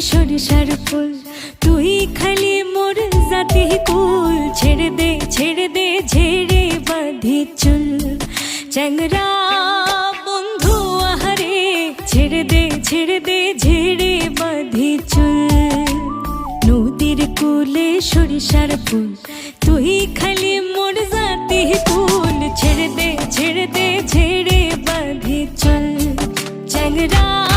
সরিষার ফুল। তুই খালি মোর জাতি কুল। ছেড়ে দে ছেড়ে দে, ঝেড়ে বাঁধি চুল। চ্যাংরা বন্ধু আহারে, ছেড়ে দে ছেড়ে দে, ঝেড়ে বাঁধি চুল। নদীর কুলে সরিষার ফুল। তুই খালি মোর জাতি কুল। ছেড়ে দে ছেড়ে দে ছেড়ে বাঁধি চল। চ্যাংরা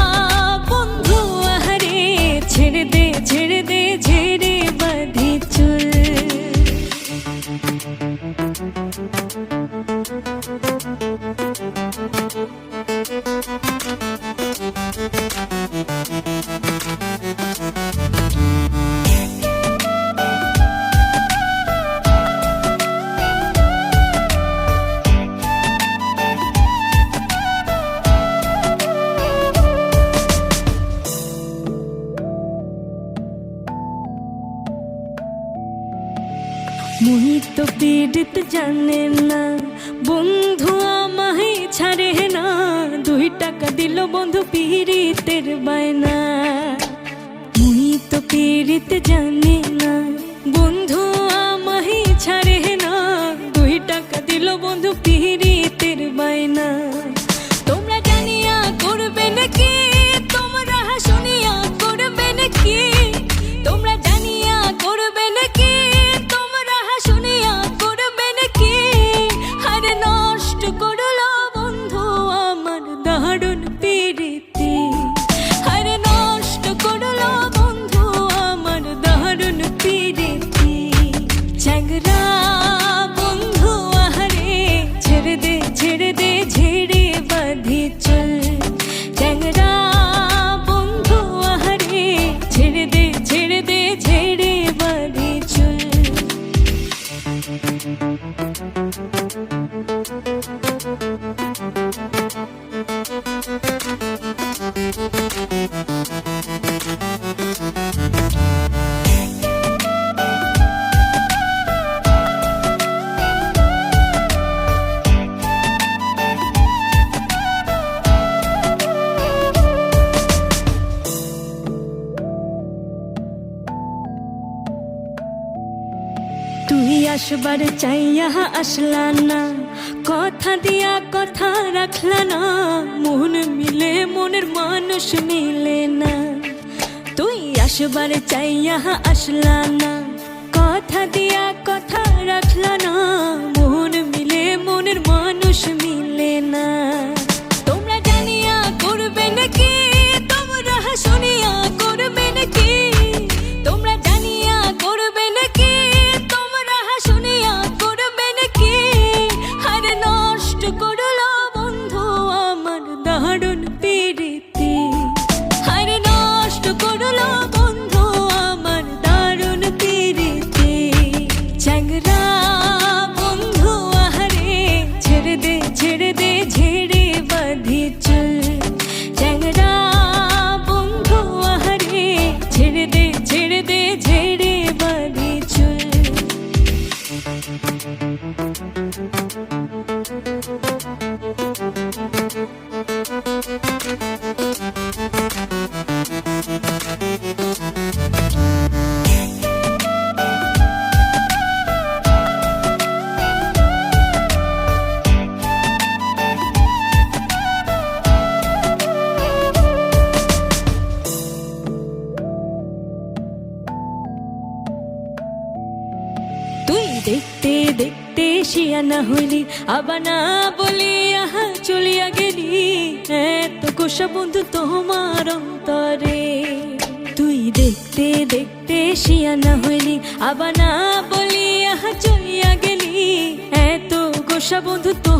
মোহিত পীড়িত জানে না বন্ধু পীড়িতের বায়না। তো পীড়িত জানে না। তুই আসবার চাইয়া আসলা না। কথা দিয়া কথা রাখলা না। মন মিলে, মনের মানুষ মিলে না। তুই আসবার চাইয়া আসলা না। কথা দিয়া কথা রাখলা না। মন মিলে, মনের মানুষ মিলে না। তুই দেখতে শিয়া না হইলি। আবার না বলি আহা চলিয়া গেলি। এত কোষা বন্ধু তোমার অন্তরে। তুই দেখতে দেখতে শিয়া না হইলি। আবার না বলি আহা চলিয়া গেলি। এত কোষা বন্ধু অন্তরে